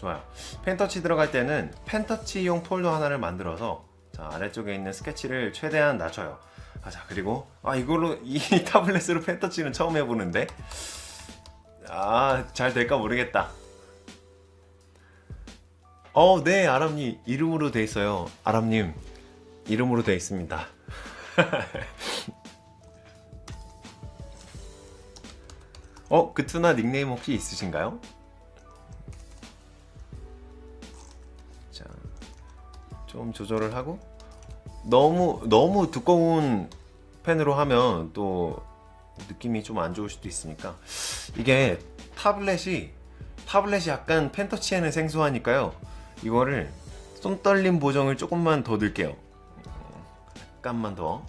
좋아요. 펜터치 들어갈 때는 펜터치용 폴더 하나를 만들어서 자, 아래쪽에 있는 스케치를 최대한 낮춰요. 아, 자, 그리고 아, 이걸로 이 타블렛으로 펜터치는 처음 해보는데 아, 잘 될까 모르겠다. 어, 네, 아람님 이름으로 돼 있어요. 아람님 이름으로 돼 있습니다. 어, 그투나 닉네임 혹시 있으신가요? 좀 조절을 하고 너무 너무 두꺼운 펜으로 하면 또 느낌이 좀 안 좋을 수도 있으니까 이게 타블렛이 타블렛이 약간 펜터치에는 생소하니까요. 이거를 손 떨림 보정을 조금만 더 넣을게요. 약간만 더.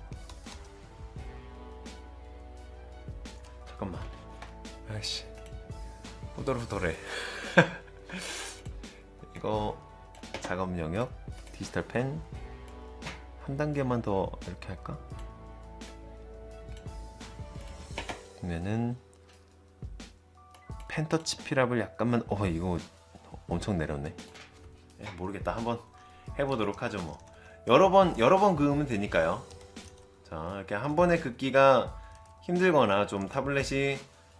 잠깐만. 아이씨. 후덜후덜해. 이거 작업 영역 디지털 펜 한 단계만 더 이렇게 할까? 그러면은 펜터치 피랍을 약간만 어 이거 엄청 내렸네. 에, 모르겠다 한번 해보도록 하죠 뭐. 여러 번 여러 번 그으면 되니까요. 자 이렇게 한 번에 긋기가 힘들거나 좀 타블렛이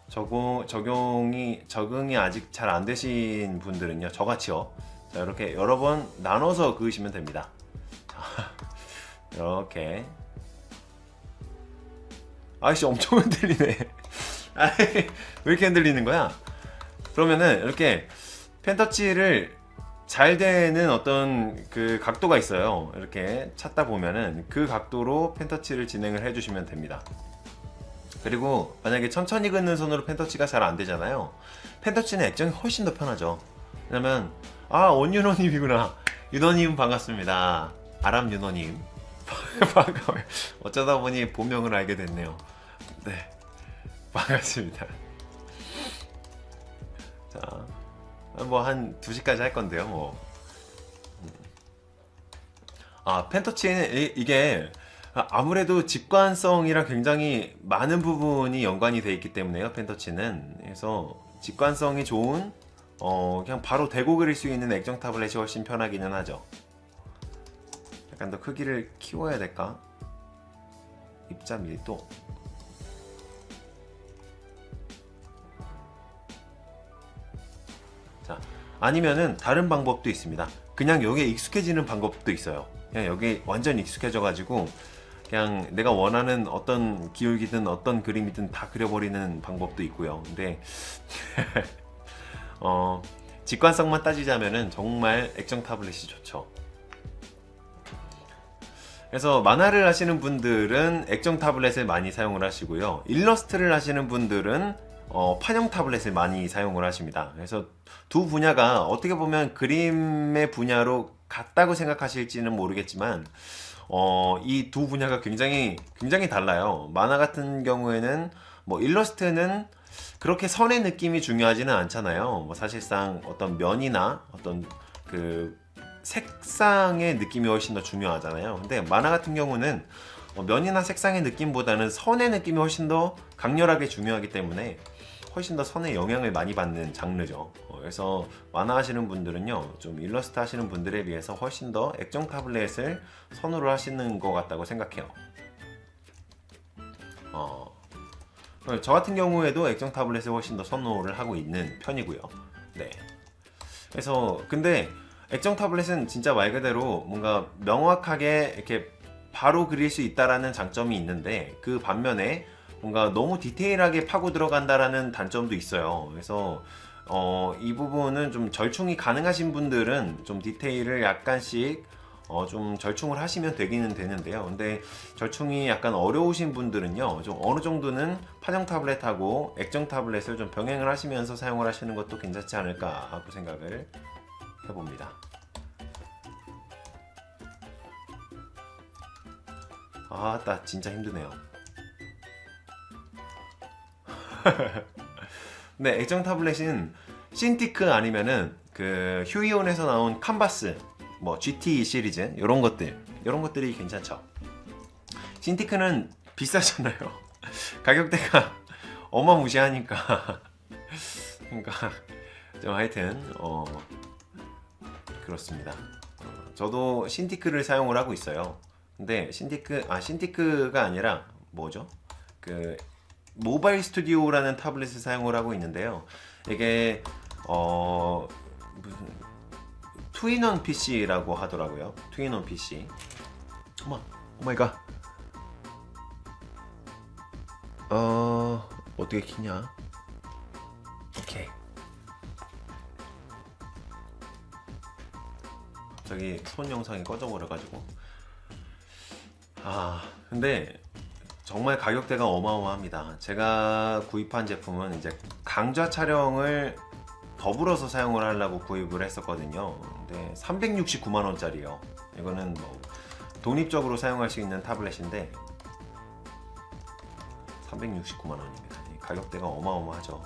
적용 적용이 적응이 아직 잘 안 되신 분들은요 저같이요. 자 이렇게 여러 번 나눠서 그으시면 됩니다. 자, 이렇게 아이씨 엄청 흔들리네. 아이, 왜 이렇게 흔들리는 거야? 그러면은 이렇게 펜터치를 잘 되는 어떤 그 각도가 있어요. 이렇게 찾다 보면은 그 각도로 펜터치를 진행을 해주시면 됩니다. 그리고 만약에 천천히 긋는 손으로 펜터치가 잘 안 되잖아요. 펜터치는 액정이 훨씬 더 편하죠. 왜냐면 아 원윤호님이구나. 윤호님 반갑습니다. 아람 윤호님 반가워요. 어쩌다 보니 본명을 알게 됐네요. 네 반갑습니다. 자, 뭐 한 2시까지 할 건데요, 뭐. 아, 펜터치는 이- 이게 아무래도 직관성이랑 굉장히 많은 부분이 연관이 돼 있기 때문에요, 펜터치는. 그래서 직관성이 좋은 어, 그냥 바로 대고 그릴 수 있는 액정 타블렛이 훨씬 편하기는 하죠. 약간 더 크기를 키워야 될까? 입자 밀도. 자, 아니면은 다른 방법도 있습니다. 그냥 여기에 익숙해지는 방법도 있어요. 그냥 여기 완전 익숙해져 가지고 그냥 내가 원하는 어떤 기울기든 어떤 그림이든 다 그려버리는 방법도 있고요. 근데 어, 직관성만 따지자면은 정말 액정 타블렛이 좋죠. 그래서 만화를 하시는 분들은 액정 타블렛을 많이 사용을 하시고요. 일러스트를 하시는 분들은 어, 판형 타블렛을 많이 사용을 하십니다. 그래서 두 분야가 어떻게 보면 그림의 분야로 같다고 생각하실지는 모르겠지만 어, 이 두 분야가 굉장히 굉장히 달라요. 만화 같은 경우에는 뭐 일러스트는 그렇게 선의 느낌이 중요하지는 않잖아요. 뭐 사실상 어떤 면이나 어떤 그 색상의 느낌이 훨씬 더 중요하잖아요. 근데 만화 같은 경우는 어, 면이나 색상의 느낌보다는 선의 느낌이 훨씬 더 강렬하게 중요하기 때문에 훨씬 더 선에 영향을 많이 받는 장르죠. 어, 그래서 만화 하시는 분들은요, 좀 일러스트 하시는 분들에 비해서 훨씬 더 액정 타블렛을 선호를 하시는 것 같다고 생각해요. 어, 저 같은 경우에도 액정 타블렛을 훨씬 더 선호를 하고 있는 편이고요. 네. 그래서 근데 액정 타블렛은 진짜 말 그대로 뭔가 명확하게 이렇게 바로 그릴 수 있다라는 장점이 있는데 그 반면에 뭔가 너무 디테일하게 파고 들어간다라는 단점도 있어요. 그래서 어, 이 부분은 좀 절충이 가능하신 분들은 좀 디테일을 약간씩 어, 좀 절충을 하시면 되기는 되는데요. 근데 절충이 약간 어려우신 분들은요, 좀 어느 정도는 판형 타블렛하고 액정 타블렛을 좀 병행을 하시면서 사용을 하시는 것도 괜찮지 않을까 하고 생각을 해봅니다. 아, 나 진짜 힘드네요. 네, 액정 타블렛은 신티크 아니면은 그 휴이온에서 나온 칸바스, 뭐 GT 시리즈 이런 것들, 이런 것들이 괜찮죠. 신티크는 비싸잖아요. 가격대가 어마무시하니까. 그러니까 좀 하여튼 어 그렇습니다. 어, 저도 신티크를 사용을 하고 있어요. 근데 신티크 아 신티크가 아니라 뭐죠? 그 모바일 스튜디오라는 타블렛을 사용을 하고 있는데요. 이게 어 무슨 투인원 PC라고 하더라고요. 투인원 PC. 어머, 오마이갓. 어 어떻게 키냐? 오케이. 저기 손 영상이 꺼져버려가지고. 아 근데 정말 가격대가 어마어마합니다. 제가 구입한 제품은 이제 강좌 촬영을 더불어서 사용을 하려고 구입을 했었거든요. 근데 369만 원짜리요. 이거는 뭐 독립적으로 사용할 수 있는 타블렛인데 369만 원입니다. 이 가격대가 어마어마하죠.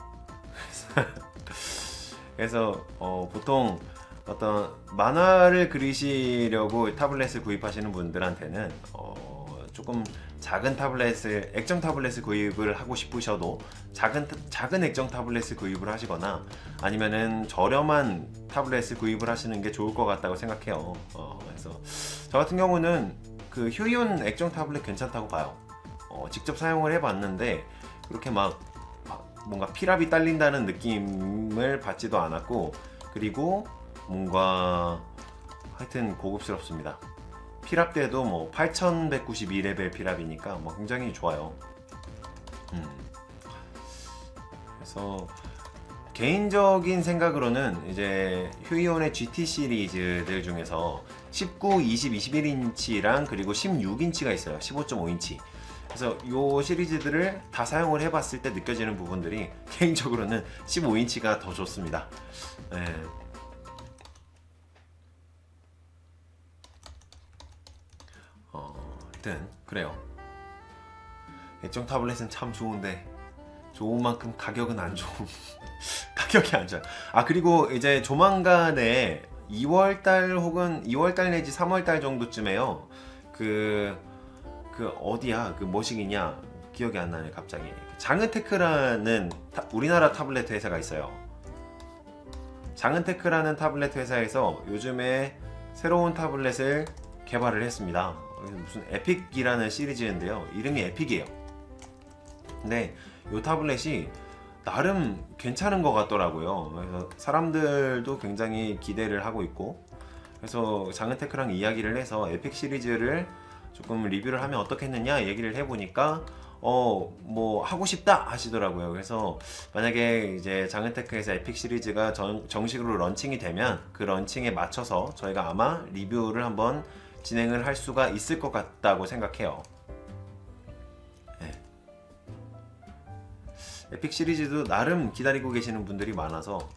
그래서 어, 보통 어떤 만화를 그리시려고 타블렛을 구입하시는 분들한테는 어, 조금 작은 타블렛을 액정 타블렛을 구입을 하고 싶으셔도 작은 작은 액정 타블렛을 구입을 하시거나 아니면은 저렴한 타블렛을 구입을 하시는 게 좋을 것 같다고 생각해요. 어, 그래서 저 같은 경우는 그 휴이온 액정 타블렛 괜찮다고 봐요. 어, 직접 사용을 해봤는데 그렇게 막 뭔가 피랍이 딸린다는 느낌을 받지도 않았고 그리고 뭔가 하여튼 고급스럽습니다. 피랍 때도 뭐 8192레벨 피랍이니까 뭐 굉장히 좋아요. 음. 그래서 개인적인 생각으로는 이제 휴이온의 GT 시리즈들 중에서 19, 20, 21인치랑 그리고 16인치가 있어요. 15.5인치. 그래서 이 시리즈들을 다 사용을 해봤을 때 느껴지는 부분들이 개인적으로는 15인치가 더 좋습니다. 네. 어, 하여튼 그래요. 액정 타블렛은 참 좋은데 좋은 만큼 가격은 안 좋은 가격이 안 좋아. 아 그리고 이제 조만간에 2월달 혹은 2월달 내지 3월달 정도쯤에요. 그, 그 어디야? 그 뭐시기냐? 기억이 안 나네 갑자기. 장은테크라는 타- 우리나라 타블렛 회사가 있어요. 장은테크라는 타블렛 회사에서 요즘에 새로운 타블렛을 개발을 했습니다. 무슨 에픽이라는 시리즈인데요. 이름이 에픽이에요. 근데 이 타블렛이 나름 괜찮은 것 같더라고요. 그래서 사람들도 굉장히 기대를 하고 있고, 그래서 장은테크랑 이야기를 해서 에픽 시리즈를 조금 리뷰를 하면 어떻겠느냐 얘기를 해보니까 어 뭐 하고 싶다 하시더라고요. 그래서 만약에 이제 장은테크에서 에픽 시리즈가 정, 정식으로 런칭이 되면 그 런칭에 맞춰서 저희가 아마 리뷰를 한번 진행을 할 수가 있을 것 같다고 생각해요. 네. 에픽 시리즈도 나름 기다리고 계시는 분들이 많아서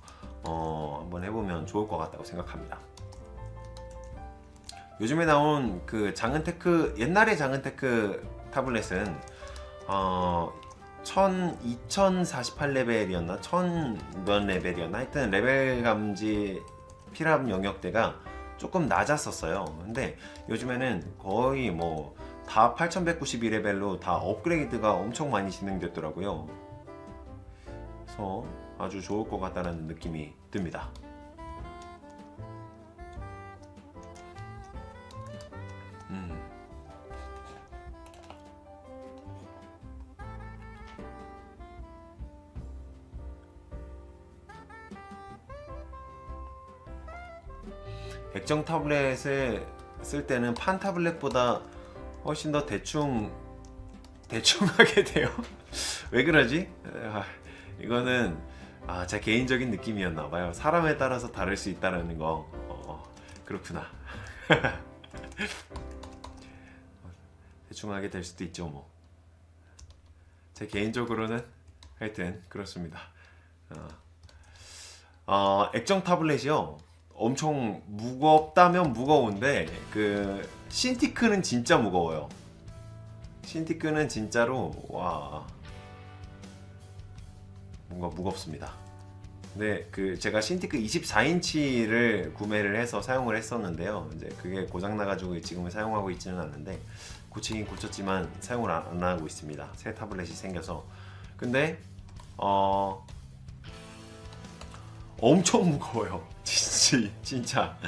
어, 한번 해보면 좋을 것 같다고 생각합니다. 요즘에 나온 그 장은테크 옛날의 장은테크 타블렛은 어, 1000, 2048 레벨이었나? 1000몇 레벨이었나? 하여튼 레벨 감지 피랍 영역대가 조금 낮았었어요. 근데 요즘에는 거의 뭐 다 8192레벨로 다 업그레이드가 엄청 많이 진행됐더라고요. 그래서 아주 좋을 것 같다는 느낌이 듭니다. 음. 액정 타블렛을 쓸 때는 판 타블렛보다 훨씬 더 대충 대충 하게 돼요. 왜 그러지? 아, 이거는 아, 제 개인적인 느낌이었나 봐요. 사람에 따라서 다를 수 있다는 거. 어, 그렇구나. 대충 하게 될 수도 있죠, 뭐. 제 개인적으로는 하여튼 그렇습니다. 어, 어, 액정 타블렛이요. 엄청 무겁다면 무거운데 그 신티크는 진짜 무거워요. 신티크는 진짜로 와 뭔가 무겁습니다. 근데 그 제가 신티크 24인치를 구매를 해서 사용을 했었는데요. 이제 그게 고장 나가지고 지금은 사용하고 있지는 않는데 고치긴 고쳤지만 사용을 안, 안 하고 있습니다. 새 타블렛이 생겨서 근데 어 엄청 무거워요. 진짜 진짜.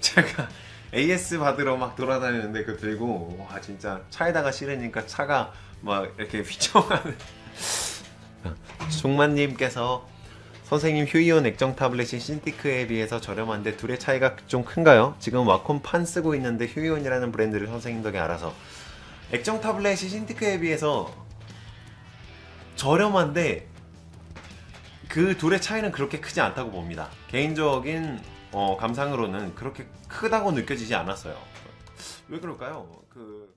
제가 AS 받으러 막 돌아다니는데 그 들고 와 진짜 차에다가 실으니까 차가 막 이렇게 휘청하는. 종만님께서 선생님 휴이온 액정 타블렛이 신티크에 비해서 저렴한데 둘의 차이가 좀 큰가요? 지금 와콤 판 쓰고 있는데 휴이온이라는 브랜드를 선생님 덕에 알아서. 액정 타블렛이 신티크에 비해서 저렴한데 그 둘의 차이는 그렇게 크지 않다고 봅니다. 개인적인 어, 감상으로는 그렇게 크다고 느껴지지 않았어요. 왜 그럴까요? 그